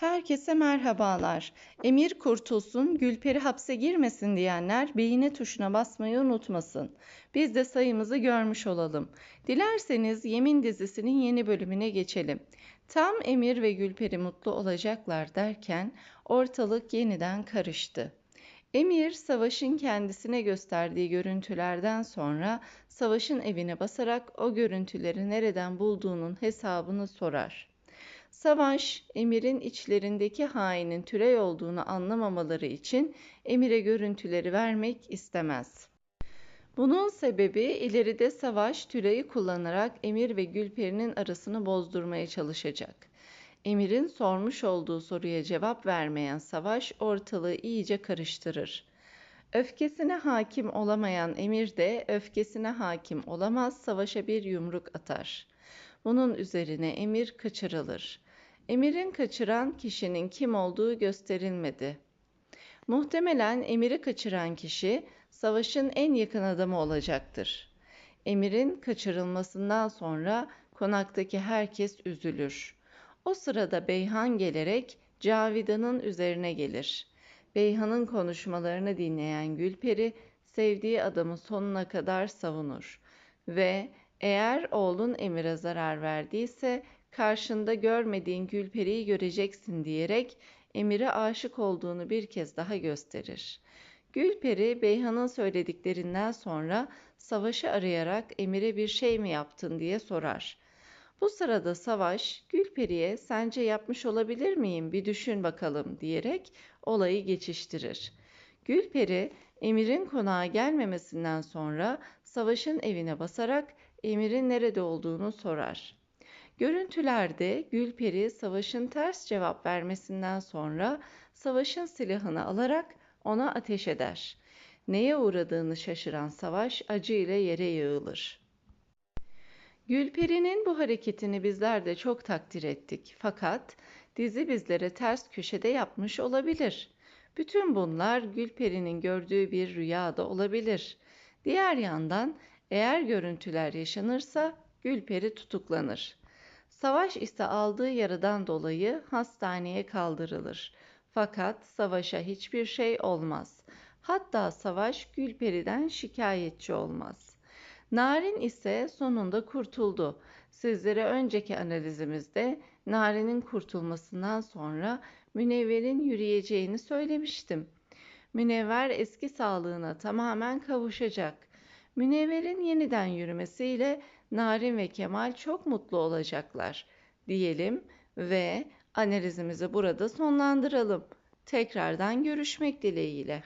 Herkese merhabalar. Emir kurtulsun, Gülperi hapse girmesin diyenler beğeni tuşuna basmayı unutmasın. Biz de sayımızı görmüş olalım. Dilerseniz Yemin dizisinin yeni bölümüne geçelim. Tam Emir ve Gülperi mutlu olacaklar derken ortalık yeniden karıştı. Emir savaşın kendisine gösterdiği görüntülerden sonra savaşın evine basarak o görüntüleri nereden bulduğunun hesabını sorar. Savaş, Emir'in içlerindeki hainin Türey olduğunu anlamamaları için Emir'e görüntüleri vermek istemez. Bunun sebebi ileride Savaş Tülay'ı kullanarak Emir ve Gülperi'nin arasını bozdurmaya çalışacak. Emir'in sormuş olduğu soruya cevap vermeyen Savaş ortalığı iyice karıştırır. Öfkesine hakim olamayan Emir de öfkesine hakim olamaz, Savaş'a bir yumruk atar. Bunun üzerine Emir kaçırılır. Emir'in kaçıran kişinin kim olduğu gösterilmedi. Muhtemelen Emir'i kaçıran kişi savaşın en yakın adamı olacaktır. Emir'in kaçırılmasından sonra konaktaki herkes üzülür. O sırada Beyhan gelerek Cavidan'ın üzerine gelir. Beyhan'ın konuşmalarını dinleyen Gülperi sevdiği adamı sonuna kadar savunur ve eğer oğlun Emir'e zarar verdiyse karşında görmediğin Gülperi'yi göreceksin diyerek Emir'e aşık olduğunu bir kez daha gösterir. Gülperi Beyhan'ın söylediklerinden sonra Savaş'ı arayarak Emir'e bir şey mi yaptın diye sorar. Bu sırada Savaş Gülperi'ye sence yapmış olabilir miyim bir düşün bakalım diyerek olayı geçiştirir. Gülperi Emir'in konağa gelmemesinden sonra Savaş'ın evine basarak Emir'in nerede olduğunu sorar. Görüntülerde Gülperi Savaş'ın ters cevap vermesinden sonra Savaş'ın silahını alarak ona ateş eder. Neye uğradığını şaşıran Savaş acıyla yere yığılır. Gülperi'nin bu hareketini bizler de çok takdir ettik. Fakat dizi bizlere ters köşede yapmış olabilir. Bütün bunlar Gülperi'nin gördüğü bir rüya da olabilir. Diğer yandan eğer görüntüler yaşanırsa Gülperi tutuklanır. Savaş ise aldığı yaradan dolayı hastaneye kaldırılır. Fakat Savaş'a hiçbir şey olmaz. Hatta Savaş Gülperi'den şikayetçi olmaz. Narin ise sonunda kurtuldu. Sizlere önceki analizimizde Narin'in kurtulmasından sonra Münevver'in yürüyeceğini söylemiştim. Münevver eski sağlığına tamamen kavuşacak. Münevver'in yeniden yürümesiyle Narin ve Kemal çok mutlu olacaklar diyelim ve analizimizi burada sonlandıralım. Tekrardan görüşmek dileğiyle.